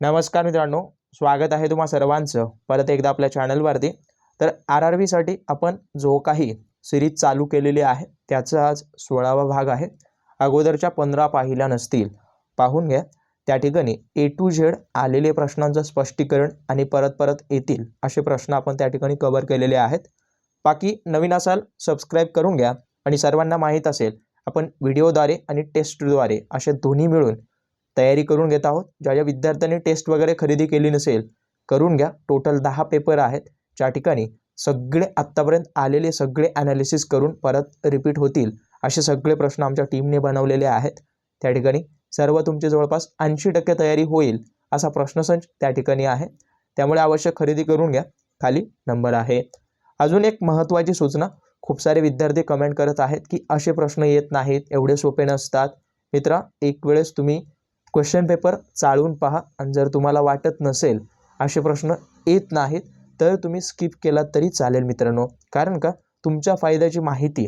नमस्कार मित्रांनो स्वागत आहे तुम्हा सर्वांचं. परत एकदा आपल्या चॅनलवरती. तर आर आर व्हीसाठी आपण जो काही सिरीज चालू केलेली आहे त्याचा आज सोळावा भाग आहे. अगोदरच्या पंधरा पाहिल्या नसतील. पाहून घ्या. त्या ठिकाणी ए टू झेड आलेले प्रश्नांचं स्पष्टीकरण आणि परत परत येतील असे प्रश्न आपण त्या ठिकाणी कव्हर केलेले आहेत. बाकी नवीन असाल सबस्क्राईब करून घ्या. आणि सर्वांना माहीत असेल आपण व्हिडिओद्वारे आणि टेस्टद्वारे असे दोन्ही मिळून तयारी करून घेत आहोत. ज्या ज्या विद्यार्थ्यांनी टेस्ट वगैरे खरेदी केली नसेल करून घ्या. टोटल दहा पेपर आहेत. ज्या ठिकाणी सगळे आत्तापर्यंत आलेले सगळे ॲनालिसिस करून परत रिपीट होतील असे सगळे प्रश्न आमच्या टीमने बनवलेले आहेत. त्या ठिकाणी सर्व तुमची जवळपास ऐंशी टक्के तयारी होईल असा प्रश्नसंच त्या ठिकाणी आहे. त्यामुळे आवश्यक खरेदी करून घ्या. खाली नंबर आहे. अजून एक महत्त्वाची सूचना. खूप सारे विद्यार्थी कमेंट करत आहेत की असे प्रश्न येत नाहीत एवढे सोपे नसतात. मित्रा एक वेळेस तुम्ही क्वेश्चन पेपर चाळून पहा. आणि जर तुम्हाला वाटत नसेल असे प्रश्न येत नाहीत तर तुम्ही स्किप केलात तरी चालेल मित्रांनो. कारण का? तुमच्या फायद्याची माहिती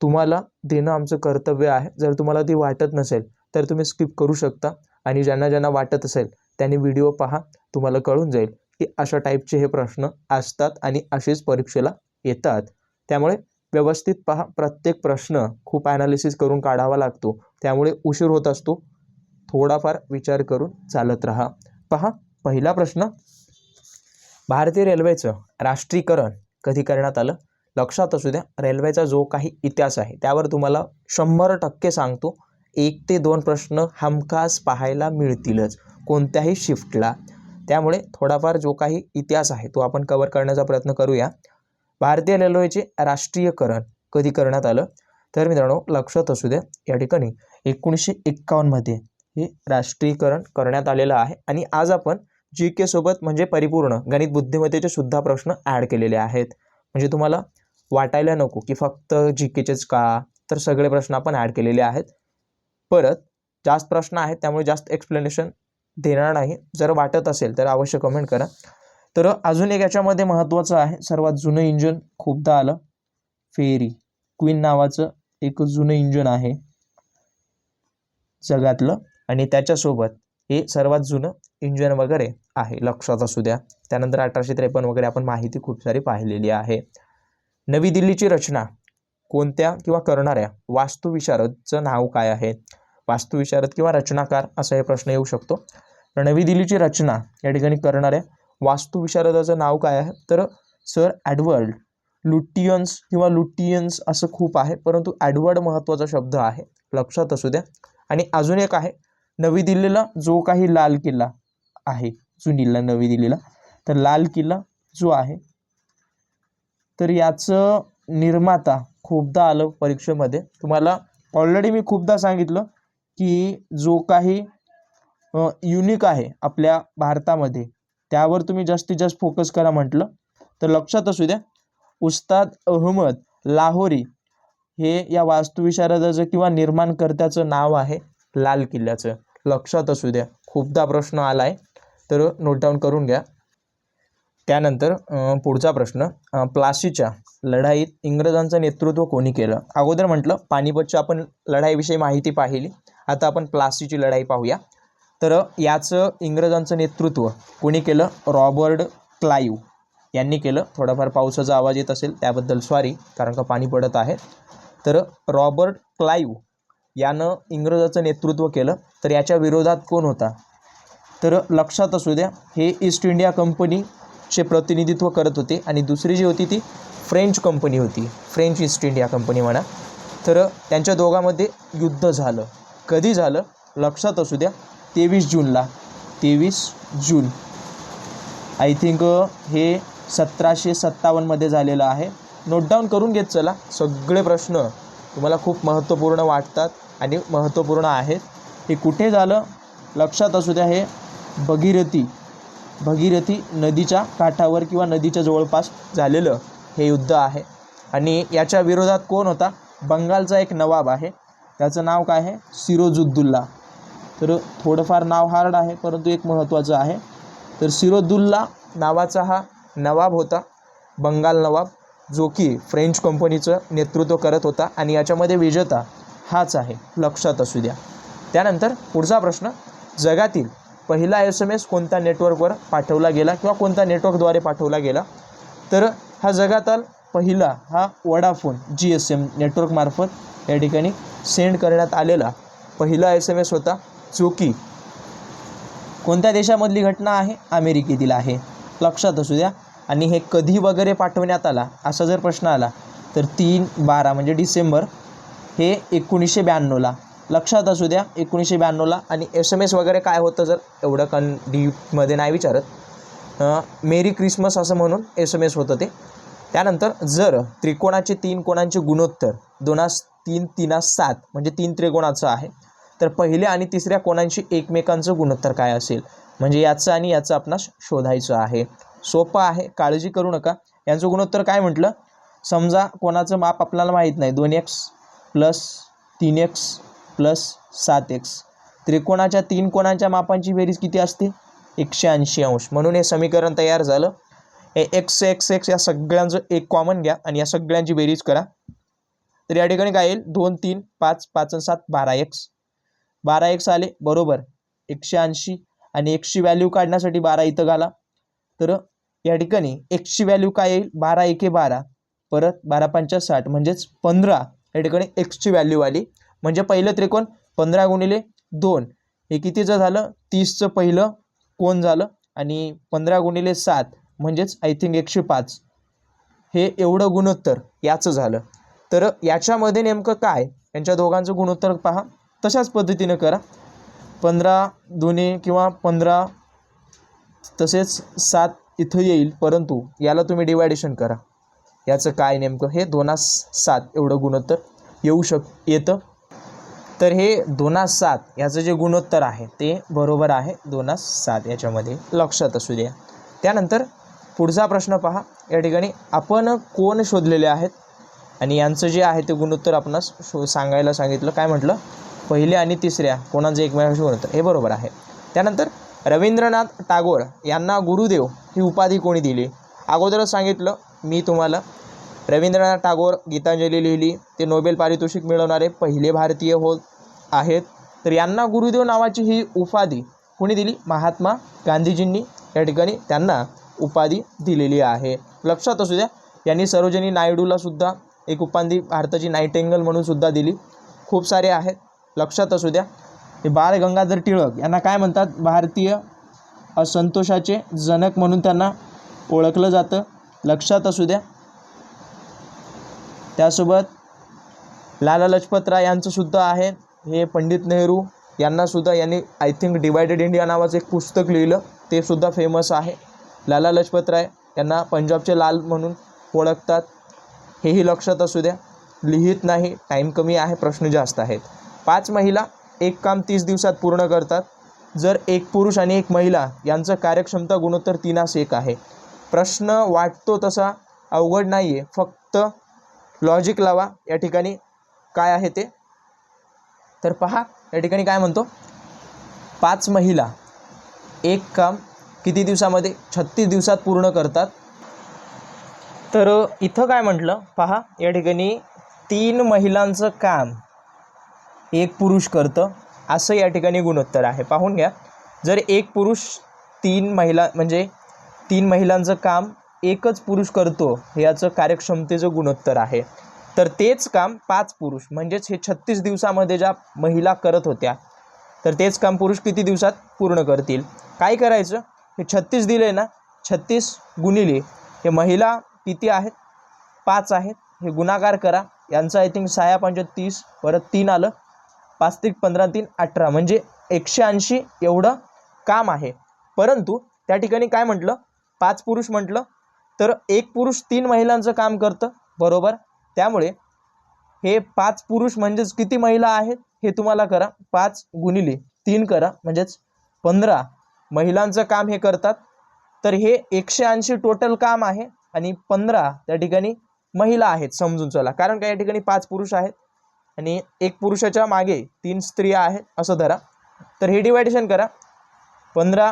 तुम्हाला देणं आमचं कर्तव्य आहे. जर तुम्हाला ती वाटत नसेल तर तुम्ही स्किप करू शकता. आणि ज्यांना ज्यांना वाटत असेल त्यांनी व्हिडिओ पहा. तुम्हाला कळून जाईल की अशा टाईपचे हे प्रश्न असतात आणि असेच परीक्षेला येतात. त्यामुळे व्यवस्थित पहा. प्रत्येक प्रश्न खूप ॲनालिसिस करून काढावा लागतो. त्यामुळे उशीर होत असतो. थोडाफार विचार करून चालत राहा. पहा पहिला प्रश्न. भारतीय रेल्वेचं राष्ट्रीयकरण कधी करण्यात आलं? लक्षात असू द्या रेल्वेचा जो काही इतिहास आहे त्यावर तुम्हाला शंभर टक्के सांगतो एक ते दोन प्रश्न हमखास पाहायला मिळतीलच कोणत्याही शिफ्टला. त्यामुळे थोडाफार जो काही इतिहास आहे तो आपण कवर करण्याचा प्रयत्न करूया. भारतीय रेल्वेचे राष्ट्रीयकरण कधी करण्यात आलं? तर मित्रांनो लक्षात असू द्या या ठिकाणी एकोणीसशे एक्कावन्नमध्ये हे राष्ट्रीयकरण करण्यात आलेलं आहे. आणि आज आपण जी के सोबत म्हणजे परिपूर्ण गणित बुद्धिमत्तेचे सुद्धा प्रश्न ॲड केलेले आहेत. म्हणजे तुम्हाला वाटायला नको की फक्त जी केचेच का? तर सगळे प्रश्न आपण ॲड केलेले आहेत. परत जास्त प्रश्न आहेत त्यामुळे जास्त एक्सप्लेनेशन देणार नाही. जर वाटत असेल तर अवश्य कमेंट करा. तर अजून एक याच्यामध्ये महत्त्वाचं आहे. सर्वात जुनं इंजन खूपदा आलं. फेरी क्वीन नावाचं एक जुनं इंजन आहे. जगातलं. आणि त्याच्यासोबत हे सर्वात जुनं इंजन वगैरे आहे. लक्षात असू द्या. त्यानंतर अठराशे त्रेपन्न वगैरे आपण माहिती खूप सारी पाहिलेली आहे. नवी दिल्लीची रचना कोणत्या किंवा करणाऱ्या वास्तुविशारदचं नाव काय आहे? वास्तुविशारद किंवा रचनाकार असा हे प्रश्न येऊ शकतो. तर नवी दिल्लीची रचना या ठिकाणी करणाऱ्या वास्तुविशारदाचं नाव काय आहे? तर सर ॲडवर्ड लुटियन्स किंवा लुटियन्स असं खूप आहे परंतु ॲडवर्ड महत्त्वाचा शब्द आहे. लक्षात असू द्या. आणि अजून एक आहे नवी दिल्लीला जो काही लाल किल्ला आहे जुनीला नवी दिल्लीला तर लाल किल्ला जो आहे तर याचं निर्माता खूपदा आलं परीक्षेमध्ये. तुम्हाला ऑलरेडी मी खूपदा सांगितलं की जो काही युनिक आहे आपल्या भारतामध्ये त्यावर तुम्ही जास्तीत जास्त फोकस करा म्हटलं. तर लक्षात असू द्या उस्ताद अहमद लाहोरी हे या वास्तुविशारदाचं किंवा निर्माणकर्त्याचं नाव आहे लाल किल्ल्याचं. लक्षात असू द्या. खूपदा प्रश्न आला आहे तर नोट डाऊन करून घ्या. त्यानंतर पुढचा प्रश्न प्लासीच्या लढाईत इंग्रजांचं नेतृत्व कोणी केलं? अगोदर म्हटलं पानिपतच्या आपण लढाईविषयी माहिती पाहिली. आता आपण प्लासीची लढाई पाहूया. तर याचं इंग्रजांचं नेतृत्व कोणी केलं? रॉबर्ट क्लाईव यांनी केलं. थोडाफार पावसाचा आवाज येत असेल त्याबद्दल सॉरी कारण का पाणी पडत आहे. तर रॉबर्ट क्लाईव्ह यानं इंग्रजाचं नेतृत्व केलं. तर याच्या विरोधात कोण होता? तर लक्षात असू द्या हे ईस्ट इंडिया कंपनीचे प्रतिनिधित्व करत होते आणि दुसरी जी होती ती फ्रेंच कंपनी होती. फ्रेंच ईस्ट इंडिया कंपनी म्हणा. तर त्यांच्या दोघांमध्ये युद्ध झालं. कधी झालं? लक्षात असू द्या तेवीस जूनला. तेवीस जून. आय थिंक हे सतराशे सत्तावन्नमध्ये झालेलं आहे. नोट डाऊन करून घेत चला. सगळे प्रश्न तुम्हाला खूप महत्त्वपूर्ण वाटतात आणि महत्त्वपूर्ण आहेत. हे कुठे झालं? लक्षात असू द्या हे भगीरथी भगीरथी नदीच्या काठावर किंवा नदीच्या जवळपास झालेलं हे युद्ध आहे. आणि याच्या विरोधात कोण होता? बंगालचा एक नवाब आहे. त्याचं नाव काय आहे? सिरोजुद्दुल्ला तर थोडंफार नाव हार्ड आहे परंतु एक महत्त्वाचं आहे. तर सिरोदुल्ला नावाचा हा नवाब होता बंगाल नवाब. जो की फ्रेंच कंपनीचं नेतृत्व करत होता आणि याच्यामध्ये विजेता हाच आहे. लक्षात असू द्या. त्यानंतर पुढचा प्रश्न जगातील पहिला एस एम एस कोणत्या नेटवर्कवर पाठवला गेला किंवा कोणत्या नेटवर्कद्वारे पाठवला गेला? तर हा जगातील पहिला हा वडाफोन जी एस एम नेटवर्कमार्फत या ठिकाणी सेंड करण्यात आलेला पहिला एस एम एस होता जो की कोणत्या देशामधली घटना आहे? अमेरिकेतील आहे. लक्षात असू द्या. आणि हे कधी वगैरे पाठवण्यात आला असा जर प्रश्न आला तर तीन बारा म्हणजे डिसेंबर हे एकोणीसशे ब्याण्णवला. लक्षात असू द्या एकोणीसशे ब्याण्णवला आणि एस एम एस वगैरे काय होतं जर एवढं कन डीपमध्ये नाही विचारत. मेरी क्रिसमस असं म्हणून एस एम एस होतं ते. त्यानंतर जर त्रिकोणाचे तीन कोणांचे गुणोत्तर दोनास तीन तीनास सात म्हणजे तीन त्रिकोणाचं आहे तर पहिल्या आणि तिसऱ्या कोणांशी एकमेकांचं गुणोत्तर काय असेल? म्हणजे याचं आणि याचं आपणास शोधायचं आहे. सोपं आहे काळजी करू नका. यांचं गुणोत्तर काय म्हटलं? समजा कोणाचं माप आपल्याला माहीत नाही दोन एक्स प्लस तीन एक्स प्लस सात एक्स त्रिकोणाच्या तीन कोणांच्या मापांची बेरीज किती असते? एकशे ऐंशी अंश. म्हणून हे समीकरण तयार झालं. हे एक्स एक्स एक्स या सगळ्यांचं एक कॉमन घ्या आणि या सगळ्यांची बेरीज करा. तर या ठिकाणी काय येईल? दोन तीन पाच पाच आणि सात बारा एक्स बारा एक्स आले बरोबर. एकशे ऐंशी आणि एकशे व्हॅल्यू काढण्यासाठी बारा इथं घाला. तर या ठिकाणी एक्सची व्हॅल्यू काय येईल? बारा एके बारा. परत बारा पंचा साठ. म्हणजेच पंधरा. या ठिकाणी एक्सची व्हॅल्यू आली. म्हणजे पहिलं त्रिकोण पंधरा गुणिले दोन. हे कितीचं झालं? तीसचं पहिलं कोण झालं? आणि पंधरा गुणिले सात म्हणजेच आय थिंक एकशे पाच. हे एवढं गुणोत्तर याचं झालं. तर याच्यामध्ये नेमकं काय? यांच्या दोघांचं गुणोत्तर पहा. तशाच पद्धतीनं करा. पंधरा दोन्ही किंवा पंधरा तसेच सात इथं येईल परंतु याला तुम्ही डिवायडेशन करा. याचं काय नेमकं? हे दोनास सात एवढं गुणोत्तर येऊ शक येतं. तर हे दोनास सात याचं जे गुणोत्तर आहे ते बरोबर आहे दोनास सात याच्यामध्ये लक्षात असू द्या. त्यानंतर पुढचा प्रश्न पहा. या ठिकाणी आपण कोण शोधलेले आहेत? आणि यांचं जे आहे ते गुणोत्तर आपणास शो सांगायला सांगितलं. काय म्हटलं? पहिल्या आणि तिसऱ्या कोणाचं एकमेकांशी गुणोत्तर? हे बरोबर आहे. त्यानंतर रवींद्रनाथ टागोर यांना गुरुदेव ही उपाधी कोणी दिली? अगोदरच सांगितलं मी तुम्हाला. रवींद्रनाथ टागोर गीतांजली लिहिली ते नोबेल पारितोषिक मिळवणारे पहिले भारतीय होत आहेत. तर यांना गुरुदेव नावाची ही उपाधी कोणी दिली? महात्मा गांधीजींनी. या ठिकाणी त्यांना उपाधी दिलेली आहे. लक्षात असू द्या यांनी सरोजिनी नायडूला सुद्धा एक उपाधी भारताची नाईटेंगल म्हणून सुद्धा दिली. खूप सारे आहेत. लक्षात असू द्या हे बाळ गंगाधर टिळक यांना काय म्हणतात? भारतीय असंतोषाचे जनक म्हणून त्यांना ओळखलं जातं. लक्षात असू द्या. त्यासोबत लाला लजपत राय यांचं सुद्धा आहे. हे पंडित नेहरू यांना सुद्धा यांनी आय थिंक डिवायडेड इंडिया नावाचं एक पुस्तक लिहिलं. ते सुद्धा फेमस आहे. लाला लजपत राय यांना पंजाबचे लाल म्हणून ओळखतात. हेही लक्षात असू द्या. लिहित नाही. टाईम कमी आहे. प्रश्न जास्त आहेत. पाच महिला एक काम तीस दिवसात पूर्ण करतात. जर एक पुरुष आणि एक महिला यांचं कार्यक्षमता गुणोत्तर तीनास एक आहे. प्रश्न वाटतो तसा अवघड नाही आहे फक्त लॉजिक लावा. या ठिकाणी काय आहे ते? तर पहा या ठिकाणी काय म्हणतो? पाच महिला एक काम किती दिवसामध्ये? छत्तीस दिवसात पूर्ण करतात. तर इथं काय म्हटलं? पहा या ठिकाणी तीन महिलांचं काम. एक पुरुष करतं असं या ठिकाणी गुणोत्तर आहे. पाहून घ्या. जर एक पुरुष तीन महिला म्हणजे तीन महिलांचं काम एकच पुरुष करतो याचं कार्यक्षमतेचं गुणोत्तर आहे. तर तेच काम पाच पुरुष म्हणजेच हे छत्तीस दिवसामध्ये ज्या महिला करत होत्या तर तेच काम पुरुष किती दिवसात पूर्ण करतील? काय करायचं? हे छत्तीस दिले ना छत्तीस गुणिले हे महिला किती आहेत? पाच आहेत. हे गुणाकार करा. यांचं आय थिंक सहा पंच तीस परत तीन आलं. पाच तीन पंधरा तीन अठरा म्हणजे एकशे ऐंशी एवढं काम आहे. परंतु त्या ठिकाणी काय म्हटलं? पाच पुरुष म्हटलं. तर एक पुरुष तीन महिलांचं काम करतं. बरोबर? त्यामुळे हे पाच पुरुष म्हणजेच किती महिला आहेत? हे तुम्हाला करा. पाच गुणिले तीन करा. म्हणजेच पंधरा महिलांचं काम हे करतात. तर हे एकशे ऐंशी टोटल काम आहे. आणि पंधरा त्या ठिकाणी महिला आहेत समजून चला. कारण का या ठिकाणी पाच पुरुष आहेत? आणि एक पुरुषाच्या मागे तीन स्त्रिया आहेत असं धरा. तर हे डिवायडेशन करा. पंधरा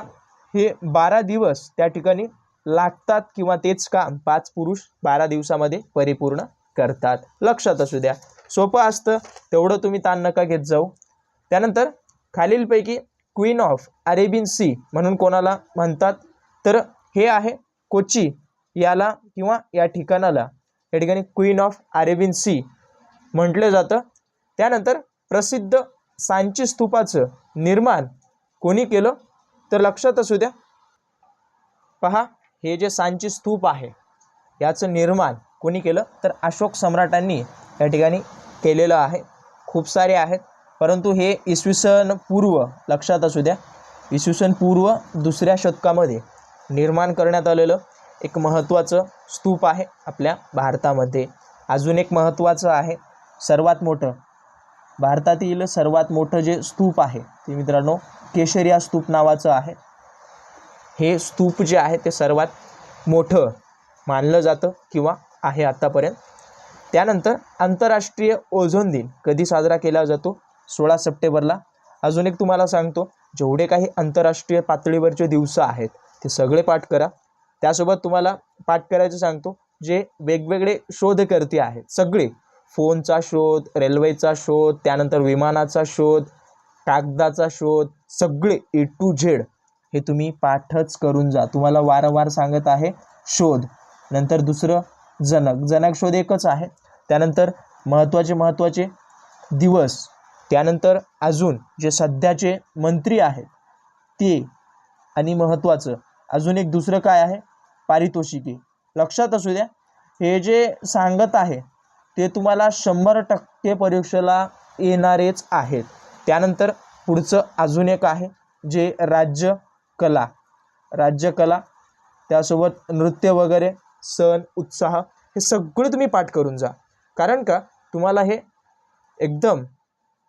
हे बारा दिवस त्या ठिकाणी लागतात किंवा तेच काम पाच पुरुष बारा दिवसामध्ये परिपूर्ण करतात. लक्षात असू द्या. सोपं असतं. तेवढं तुम्ही ताण नका घेत जाऊ. त्यानंतर खालीलपैकी क्वीन ऑफ अरेबियन सी म्हणून कोणाला म्हणतात? तर हे आहे कोची याला किंवा या ठिकाणाला. या ठिकाणी क्वीन ऑफ अरेबियन सी म्हटलं जातं. त्यानंतर प्रसिद्ध सांची स्तूपाचं निर्माण कोणी केलं? तर लक्षात असू द्या. पहा हे जे सांची स्तूप आहे याचं निर्माण कोणी केलं? तर अशोक सम्राटांनी या ठिकाणी केलेलं आहे. खूप सारे आहेत परंतु हे इसवी सन पूर्व लक्षात असू द्या. इसवी सन पूर्व दुसऱ्या शतकामध्ये निर्माण करण्यात आलेलं एक महत्त्वाचं स्तूप आहे आपल्या भारतामध्ये. अजून एक महत्त्वाचं आहे सर्वात मोठं भारतातील सर्वात मोठं जे स्तूप आहे ते मित्रांनो केशरिया स्तूप नावाचं आहे. हे स्तूप जे आहे ते सर्वात मोठं मानलं जातं किंवा आहे आत्तापर्यंत त्यानंतर आंतरराष्ट्रीय ओझोन दिन कधी साजरा केला जातो? सोळा सप्टेंबरला. अजून एक तुम्हाला सांगतो जेवढे काही आंतरराष्ट्रीय पातळीवरचे दिवस आहेत ते सगळे पाठ करा. त्यासोबत तुम्हाला पाठ करायचं सांगतो जे वेगवेगळे शोधकर्ते आहेत सगळे फोनचा शोध रेल्वेचा शोध त्यानंतर विमानाचा शोध कागदाचा शोध सगळे ए टू झेड हे तुम्ही पाठच करून जा. तुम्हाला वारंवार सांगत आहे शोध. नंतर दुसरं जनक. जनक शोध एकच आहे. त्यानंतर महत्त्वाचे महत्त्वाचे दिवस. त्यानंतर अजून जे सध्याचे मंत्री आहेत ते आणि महत्त्वाचं. अजून एक दुसरं काय आहे? पारितोषिके. लक्षात असू द्या हे जे सांगत आहे ते तुम्हाला शंभर टक्के परीक्षेला येणारेच आहेत. त्यानंतर पुढचं अजून एक आहे जे राज्य कला. राज्यकला त्यासोबत नृत्य वगैरे सण उत्साह हे सगळं तुम्ही पाठ करून जा. कारण का तुम्हाला हे एकदम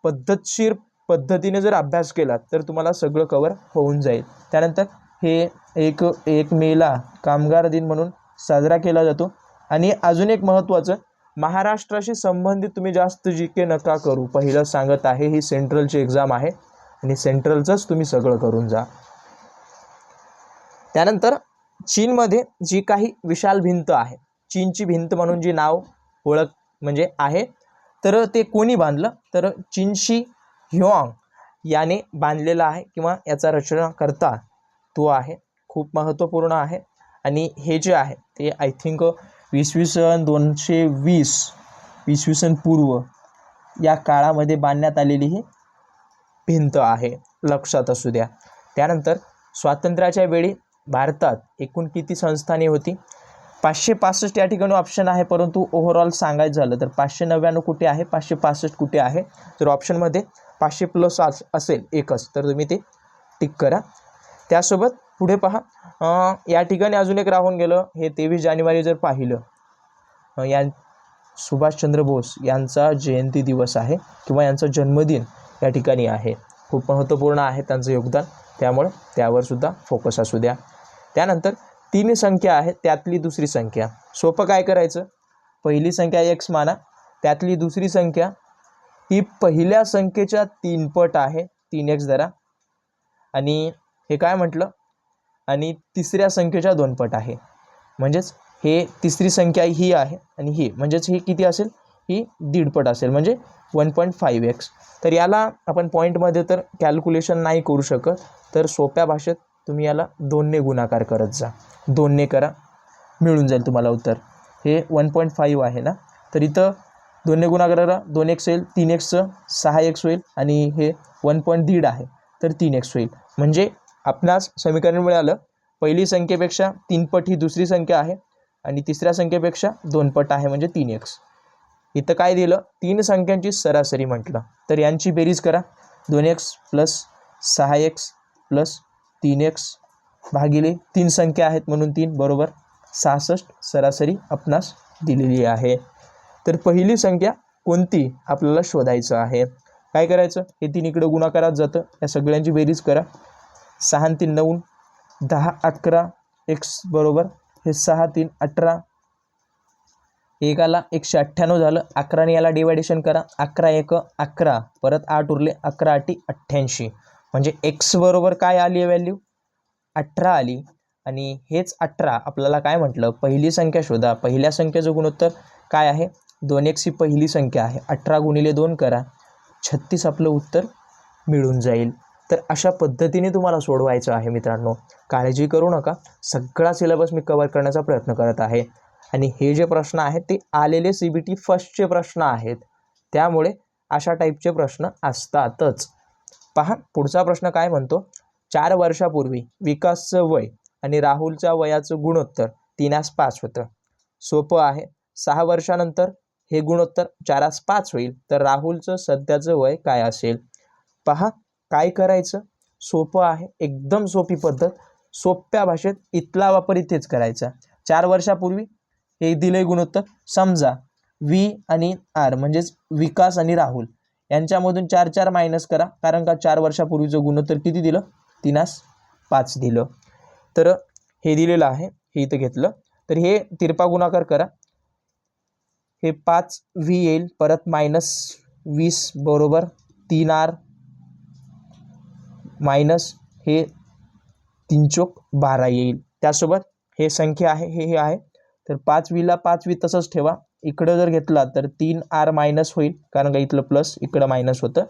पद्धतशीर पद्धतीने जर अभ्यास केला तर तुम्हाला सगळं कवर होऊन जाईल. त्यानंतर हे एक एक मेला कामगार दिन म्हणून साजरा केला जातो. आणि अजून एक महत्त्वाचं महाराष्ट्राशी संबंधित तुम्ही जास्त जी के नका करू. पहिलं सांगत आहे ही सेंट्रलची एक्झाम आहे. आणि सेंट्रलचंच तुम्ही सगळं करून जा. त्यानंतर चीनमध्ये जी काही विशाल भिंत आहे चीनची भिंत म्हणून जी नाव ओळख म्हणजे आहे तर ते कोणी बांधलं? तर चीनशी ह्युआंग याने बांधलेलं आहे किंवा याचा रचनाकर्ता तो आहे. खूप महत्त्वपूर्ण आहे. आणि हे जे आहे ते आय थिंक इसवी सन दोनशे वीस इसवी सन पूर्व या काळामध्ये बांधण्यात आलेली ही भिंत आहे. लक्षात असू द्या. त्यानंतर स्वातंत्र्याच्या वेळी भारतात एकूण किती संस्थाने होती? पाचशे पासष्ट या ठिकाणी ऑप्शन आहे परंतु ओव्हरऑल सांगायचं झालं तर पाचशे नव्याण्णव कुठे आहे? पाचशे पासष्ट कुठे आहे? जर ऑप्शनमध्ये पाचशे प्लस असेल एकच तर तुम्ही ते टिक करा. त्यासोबत पुढे पहा. या ठिकाणी अजून एक राहून गेलं. हे तेवीस जानेवारी जर पाहिलं या सुभाषचंद्र बोस यांचा जयंती दिवस आहे किंवा यांचा जन्मदिन या ठिकाणी आहे. खूप महत्त्वपूर्ण आहे त्यांचं योगदान. त्यामुळं त्यावरसुद्धा फोकस असू द्या. त्यानंतर तीन संख्या आहे त्यातली दुसरी संख्या. सोपं काय करायचं? पहिली संख्या एक्स माना. त्यातली दुसरी संख्या ही पहिल्या संख्येच्या तीनपट आहे. तीन एक्स धरा. आणि हे काय म्हटलं? आणि तिसऱ्या संख्येच्या दोन पट आहे. म्हणजेच हे तिसरी संख्या ही आहे आणि ही म्हणजेच ही किती असेल? ही दीडपट असेल. म्हणजे वन पॉईंट फाईव्ह एक्स. तर याला आपण पॉईंटमध्ये तर कॅल्क्युलेशन नाही करू शकत तर सोप्या भाषेत तुम्ही याला दोनने गुणाकार करत जा. दोनने करा. मिळून जाईल तुम्हाला उत्तर. हे वन पॉईंट फाईव्ह आहे ना? तर इथं दोनने गुणाकार करा. दोन एक्स होईल तीन एक्सचं सहा एक्स होईल आणि हे वन पॉईंट दीड आहे. तर तीन एक्स होईल. म्हणजे आपणास समीकरण मिळालं. पहिली संख्येपेक्षा तीनपट ही दुसरी संख्या आहे आणि तिसऱ्या संख्येपेक्षा दोन पट आहे म्हणजे तीन एक्स इथं काय दिलं? तीन संख्यांची सरासरी म्हटलं. तर यांची बेरीज करा. दोन एक्स प्लस सहा एक्स प्लस तीन एक्स भागिले तीन संख्या आहेत म्हणून तीन बरोबर? सहासष्ट सरासरी आपणास दिलेली आहे. तर पहिली संख्या कोणती आपल्याला शोधायचं आहे? काय करायचं? हे तीन इकडं गुणाकारात जातं. या सगळ्यांची बेरीज करा. सहा आणि तीन नऊ दहा अकरा एक्स बरोबर हे सहा तीन अठरा. एकाला एकशे अठ्ठ्याण्णव झालं अकराने याला डिवायडेशन करा अकरा एक अकरा. परत आठ उरले अकरा आठी अठ्ठ्याऐंशी. म्हणजे एक्स बरोबर काय आली आहे व्हॅल्यू अठरा आली. आणि हेच अठरा आपल्याला काय म्हटलं? पहिली संख्या शोधा. पहिल्या संख्येचं गुणोत्तर काय आहे? दोन एक्स ही पहिली संख्या आहे. अठरा गुणिले दोन करा. छत्तीस आपलं उत्तर मिळून जाईल. तर अशा पद्धतीने तुम्हाला सोडवायचं आहे मित्रांनो. काळजी करू नका. सगळा सिलेबस मी कवर करण्याचा प्रयत्न करत आहे. आणि हे जे प्रश्न आहेत ते आलेले सी बी टी फर्स्टचे प्रश्न आहेत. त्यामुळे अशा टाईपचे प्रश्न असतातच. पहा पुढचा प्रश्न काय म्हणतो? चार वर्षापूर्वी विकासचं वय आणि राहुलच्या वयाचं गुणोत्तर तीनास पाच होतं. सोपं आहे. सहा वर्षानंतर हे गुणोत्तर चारास पाच होईल. तर राहुलचं सध्याचं वय काय असेल? पहा काय करायचं? सोपं आहे. एकदम सोपी पद्धत. सोप्या भाषेत इथला वापर इथेच करायचा. चार वर्षापूर्वी हे दिले गुणोत्तर. समजा वी आणि आर म्हणजेच विकास आणि राहुल यांच्यामधून चार चार मायनस करा. कारण का चार वर्षापूर्वीचं गुणोत्तर किती दिलं? तिनास पाच दिलं. तर हे दिलेलं आहे. हे इथं घेतलं. तर हे तिरपा गुणाकार करा. हे पाच व्ही येईल. परत मायनस वीस बरोबर तीन आर. मायनस हे तीन चोक बारा येईल. त्यासोबत हे संख्या आहे हे हे आहे. तर पाचवीला पाचवी तसंच ठेवा. इकडं जर घेतला तर तीन आर मायनस होईल. कारण का इथलं प्लस इकडं मायनस होतं.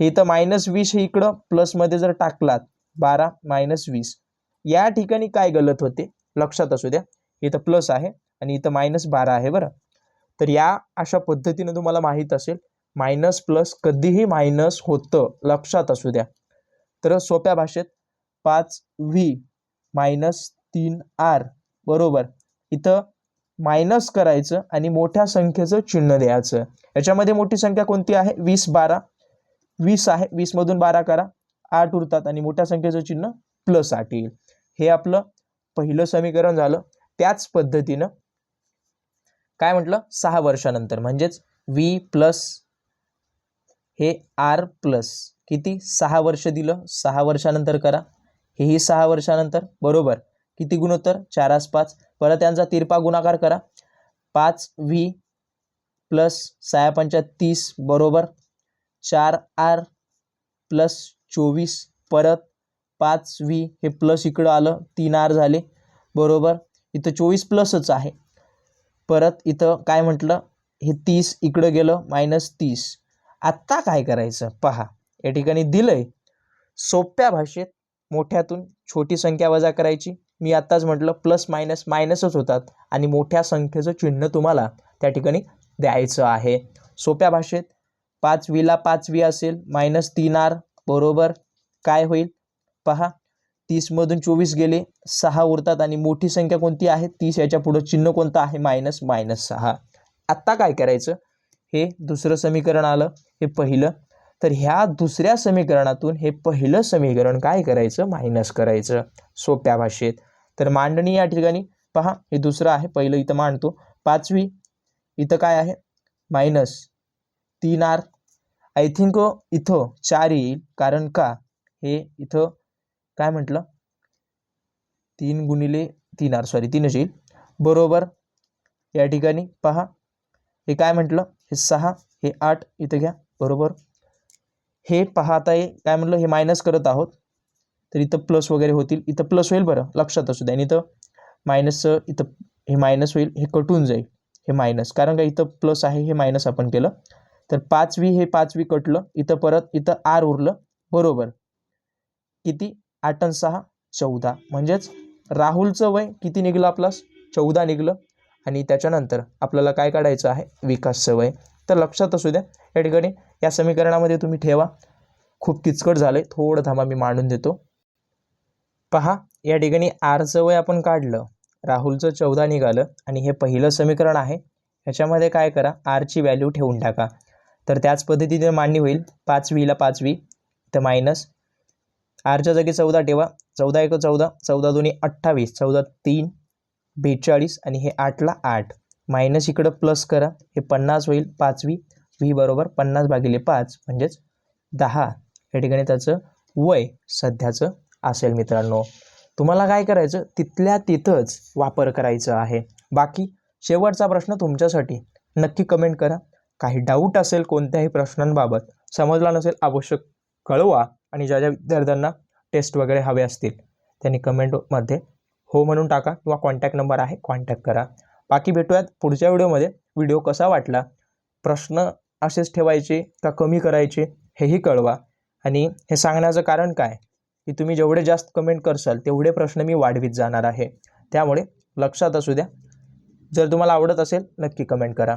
हे तर मायनस वीस हे इकडं प्लसमध्ये जर टाकलात बारा मायनस वीस. या ठिकाणी काय गलत होते? लक्षात असू द्या. इथं प्लस आहे आणि इथं मायनस बारा आहे बरं. तर या अशा पद्धतीनं तुम्हाला माहीत असेल मायनस प्लस कधीही मायनस होतं. लक्षात असू द्या. तर सोप्या भाषेत पाच व्ही मायनस तीन आर बरोबर. इथं मायनस करायचं आणि मोठ्या संख्येचं चिन्ह द्यायचं. याच्यामध्ये मोठी संख्या कोणती आहे? वीस बारा. वीस आहे वीसमधून बारा करा. आठ उरतात आणि मोठ्या संख्येचं चिन्ह प्लस आठ येईल. हे आपलं पहिलं समीकरण झालं. त्याच पद्धतीनं काय म्हटलं? सहा वर्षानंतर. म्हणजेच व्ही प्लस हे आर प्लस. किती? सहा वर्ष दिलं. सहा वर्षानंतर करा. हेही सहा वर्षानंतर. बरोबर. किती गुणोत्तर? चारास पाच परत यांचा तिरपा गुणाकार करा. पाच व्ही प्लस सहा पंचा तीस. बरोबर. चार आर प्लस चोवीस. परत पाच व्ही हे प्लस इकडं आलं. तीन आर झाले. बरोबर. इथं चोवीस प्लसच आहे. परत इथं काय म्हटलं? हे तीस इकडं गेलं. मायनस तीस. आत्ता काय करायचं? पहा. या ठिकाणी दिलं आहे सोप्या भाषेत मोठ्यातून छोटी संख्या वजा करायची. मी आत्ताच म्हटलं प्लस मायनस मायनसच होतात आणि मोठ्या संख्येचं चिन्ह तुम्हाला त्या ठिकाणी द्यायचं आहे. सोप्या भाषेत पाच वीला पाच वी असेल मायनस तीन आर बरोबर. काय होईल? पहा तीसमधून चोवीस गेले सहा उरतात आणि मोठी संख्या कोणती आहे? तीस. याच्या पुढं चिन्ह कोणतं आहे? मायनस मायनस सहा. आत्ता काय करायचं? हे दुसरं समीकरण आलं. हे पहिलं तर ह्या दुसऱ्या समीकरणातून हे पहिलं समीकरण काय करायचं? मायनस करायचं. सोप्या भाषेत. तर मांडणी या ठिकाणी पहा हे दुसरं आहे पहिलं इथं मांडतो. पाचवी इथं काय आहे? मायनस. तीन आर. आय थिंक इथं चार येईल. कारण का? हे इथं काय म्हटलं? तीन गुणिले तीन आर सॉरी तीनच येईल. बरोबर. या ठिकाणी पहा. हे काय म्हटलं? हे सहा हे आठ इथं घ्या. बरोबर. हे पहा आता हे काय म्हटलं हे मायनस करत आहोत. तर इथं प्लस वगैरे होतील. इथं प्लस होईल बरं लक्षात असू द्या. आणि इथं मायनसचं इथं हे मायनस होईल हे कटून जाईल हे मायनस कारण का इथं प्लस आहे हे मायनस आपण केलं. तर पाचवी हे पाचवी कटलं इथं परत इथं आर उरलं बरोबर. किती? आठ आणि सहा चौदा. म्हणजेच राहुलचं वय किती निघलं आपलास चौदा निघलं. आणि त्याच्यानंतर आपल्याला काय काढायचं आहे? विकासचं वय. तर लक्षात असू द्या. या ठिकाणी या समीकरणामध्ये तुम्ही ठेवा. खूप किचकट झालं थोडं थांबा मी मांडून देतो. पहा या ठिकाणी आरचं वय आपण काढलं. राहुलचं चौदा निघालं आणि हे पहिलं समीकरण आहे. ह्याच्यामध्ये काय करा? आरची व्हॅल्यू ठेवून टाका. तर त्याच पद्धतीने मांडणी होईल. पाच पाचवी पाच तर मायनस आरच्या जागी चौदा ठेवा. चौदा एक चौदा. चौदा दोन्ही अठ्ठावीस. चौदा तीन. बेचाळीस. आणि हे आठला आठ. मायनस इकडं प्लस करा. हे पन्नास होईल पाचवी व्ही बरोबर पन्नास भागिले पाच म्हणजेच दहा. या ठिकाणी त्याचं वय सध्याचं असेल मित्रांनो. तुम्हाला काय करायचं? तिथल्या तिथंच वापर करायचं आहे. बाकी शेवटचा प्रश्न तुमच्यासाठी. नक्की कमेंट करा. काही डाऊट असेल कोणत्याही प्रश्नांबाबत समजला नसेल आवश्यक कळवा आणि ज्या ज्या विद्यार्थ्यांना टेस्ट वगैरे हवे असतील त्यांनी कमेंटमध्ये हो म्हणून टाका किंवा कॉन्टॅक्ट नंबर आहे कॉन्टॅक्ट करा. बाकी भेटूयात पुढच्या व्हिडिओमध्ये. व्हिडिओ कसा वाटला? प्रश्न असेच ठेवायचे का कमी करायचे हेही कळवा. आणि हे सांगण्याचं कारण काय? की तुम्ही जेवढे जास्त कमेंट करसाल तेवढे प्रश्न मी वाढवीत जाणार आहे. त्यामुळे लक्षात असू द्या. जर तुम्हाला आवडत असेल नक्की कमेंट करा.